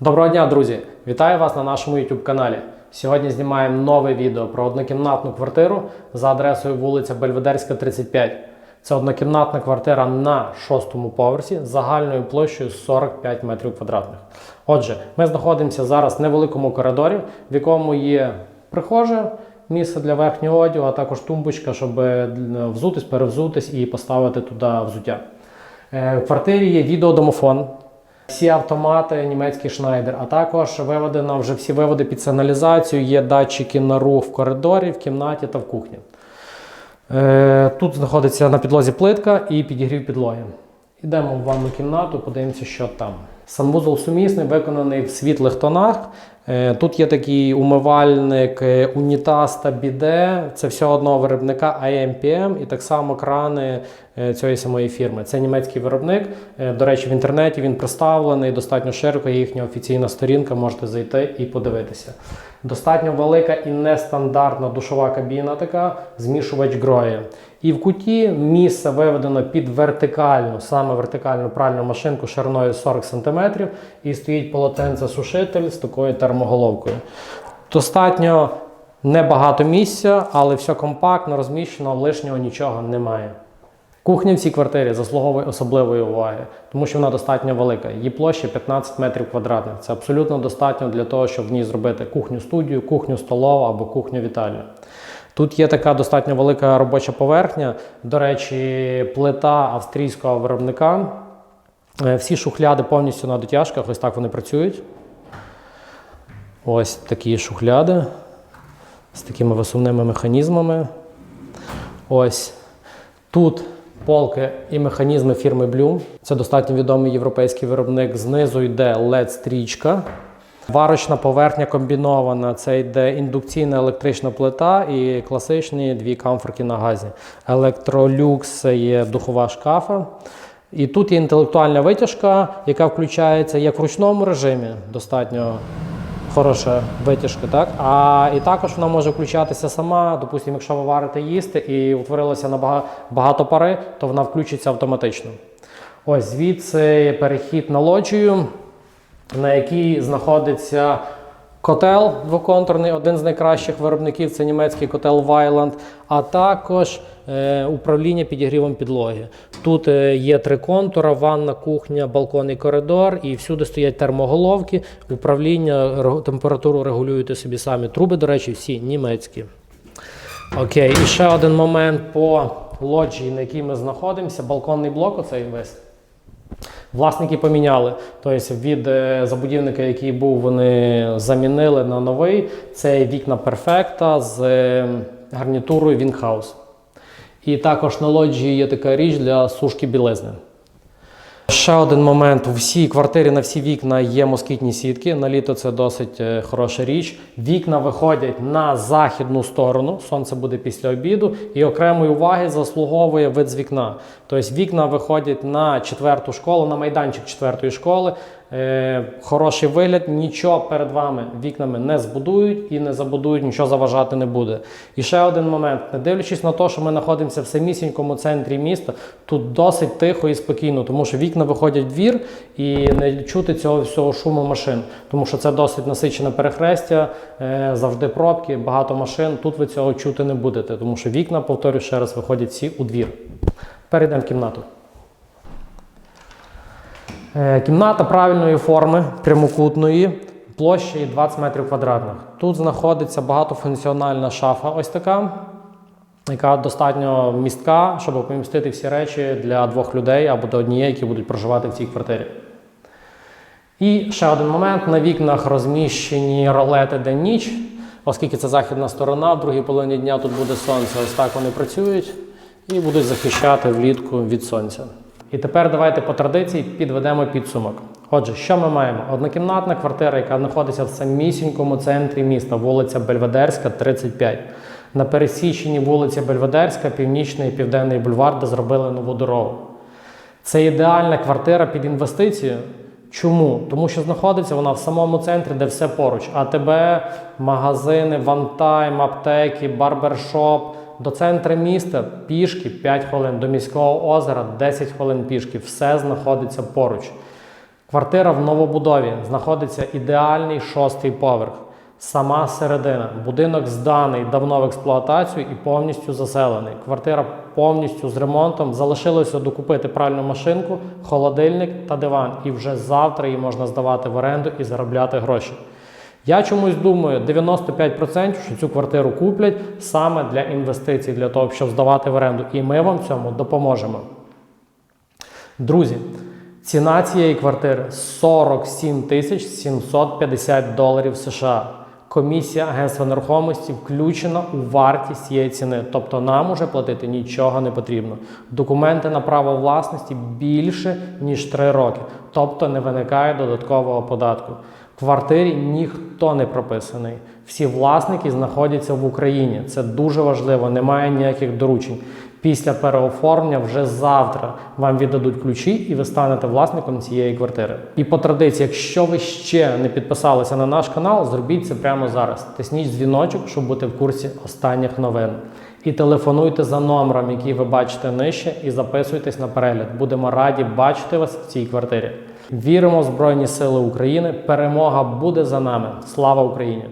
Доброго дня, друзі! Вітаю вас на нашому YouTube каналі. Сьогодні знімаємо нове відео про однокімнатну квартиру за адресою вулиця Бельведерська, 35. Це однокімнатна квартира на шостому поверсі з загальною площею 45 метрів квадратних. Отже, ми знаходимося зараз в невеликому коридорі, в якому є прихожа, місце для верхнього одягу, а також тумбочка, щоб е, взутись, перевзутись і поставити туди взуття. Е, В квартирі є відеодомофон, всі автомати, німецький шнайдер, а також виведено вже всі виводи під сигналізацію, є датчики на рух в коридорі, в кімнаті та в кухні. Е, Тут знаходиться на підлозі плитка і підігрів підлоги. Йдемо в ванну кімнату, подивимося, що там. Санвузол сумісний, виконаний в світлих тонах. Е, Тут є такий умивальник, е, унітаз та біде. Це все одного виробника IMPM і так само крани цієї самої фірми. Це німецький виробник. Е, До речі, в інтернеті він представлений достатньо широко. Є їхня офіційна сторінка, можете зайти і подивитися. Достатньо велика і нестандартна душова кабіна, така змішувач грої. І в куті місце виведено під вертикальну, саме вертикальну пральну машинку шириною 40 см і стоїть полотенце-сушитель з такою термоголовкою. Достатньо небагато місця, але все компактно, розміщено, лишнього нічого немає. Кухня в цій квартирі заслуговує особливої уваги, тому що вона достатньо велика. Її площа 15 метрів квадратних. Це абсолютно достатньо для того, щоб в ній зробити кухню-студію, кухню столову або кухню вітальню. Тут є така достатньо велика робоча поверхня. До речі, плита австрійського виробника. Е, Всі шухляди повністю на дотяжках, ось так вони працюють. Ось такі шухляди з такими висувними механізмами. Ось тут полки і механізми фірми Bloom. Це достатньо відомий європейський виробник. Знизу йде LED-стрічка. Варочна поверхня комбінована. Це йде індукційна електрична плита і класичні дві камфорки на газі. Електролюкс є духова шкафа. І тут є інтелектуальна витяжка, яка включається як в ручному режимі, достатньо хороша витяжка, так? А і також вона може включатися сама. Допустимо, якщо ви варите їсти і утворилося на багато пари, то вона включиться автоматично. Ось звідси перехід на лоджію, на якій знаходиться котел двоконтурний, один з найкращих виробників це німецький котел Вайланд, а також е, управління підігрівом підлоги. Тут е, є три контура: ванна, кухня, балкон і коридор, і всюди стоять термоголовки. Управління температуру регулюєте собі самі. Труби, до речі, всі німецькі. Окей, і ще один момент по лоджії, на якій ми знаходимося. Балконний блок, оцей весь. Власники поміняли. Тобто від е, забудівника, який був, вони замінили на новий. Це вікна Перфекта з е, гарнітурою Вінхаус. І також на лоджії є така річ для сушки білизни. Ще один момент: у всій квартирі на всі вікна є москітні сітки. На літо це досить е, хороша річ. Вікна виходять на західну сторону. Сонце буде після обіду, і окремої уваги заслуговує вид з вікна. Тобто вікна виходять на четверту школу, на майданчик четвертої школи. Е, хороший вигляд, нічого перед вами вікнами не збудують і не забудують, нічого заважати не буде. І ще один момент: не дивлячись на те, що ми знаходимося в самісінькому центрі міста, тут досить тихо і спокійно, тому що вікна виходять в двір і не чути цього всього шуму машин, тому що це досить насичене перехрестя, е, завжди пробки, багато машин. Тут ви цього чути не будете, тому що вікна, повторюю ще раз, виходять всі у двір. Перейдемо в кімнату. Е, Кімната правильної форми, прямокутної, площею 20 метрів квадратних. Тут знаходиться багатофункціональна шафа, ось така, яка достатньо містка, щоб помістити всі речі для двох людей або до однієї, які будуть проживати в цій квартирі. І ще один момент: на вікнах розміщені ролети день-ніч, оскільки це західна сторона, в другій половині дня тут буде сонце. Ось так вони працюють і будуть захищати влітку від сонця. І тепер давайте по традиції підведемо підсумок. Отже, що ми маємо? Однокімнатна квартира, яка знаходиться в самісінькому центрі міста, вулиця Бельведерська, 35. На пересіченні вулиці Бельведерська, Північний і Південний бульвар, де зробили нову дорогу. Це ідеальна квартира під інвестицію. Чому? Тому що знаходиться вона в самому центрі, де все поруч. АТБ, магазини, вантайм, аптеки, барбершоп. До центру міста пішки 5 хвилин, до міського озера 10 хвилин пішки. Все знаходиться поруч. Квартира в новобудові знаходиться ідеальний шостий поверх. Сама середина. Будинок зданий давно в експлуатацію і повністю заселений. Квартира повністю з ремонтом. Залишилося докупити пральну машинку, холодильник та диван. І вже завтра її можна здавати в оренду і заробляти гроші. Я чомусь думаю, 95% що цю квартиру куплять саме для інвестицій, для того, щоб здавати в оренду. І ми вам цьому допоможемо. Друзі, ціна цієї квартири 47 тисяч 750 доларів США. Комісія агентства нерухомості включена у вартість цієї ціни, тобто нам уже платити нічого не потрібно. Документи на право власності більше ніж 3 роки, тобто не виникає додаткового податку. Квартирі ніхто не прописаний. Всі власники знаходяться в Україні. Це дуже важливо, немає ніяких доручень. Після переоформлення вже завтра вам віддадуть ключі, і ви станете власником цієї квартири. І по традиції, якщо ви ще не підписалися на наш канал, зробіть це прямо зараз. Тисніть дзвіночок, щоб бути в курсі останніх новин. І телефонуйте за номером, який ви бачите нижче, і записуйтесь на перегляд. Будемо раді бачити вас в цій квартирі. Віримо в Збройні Сили України. Перемога буде за нами. Слава Україні!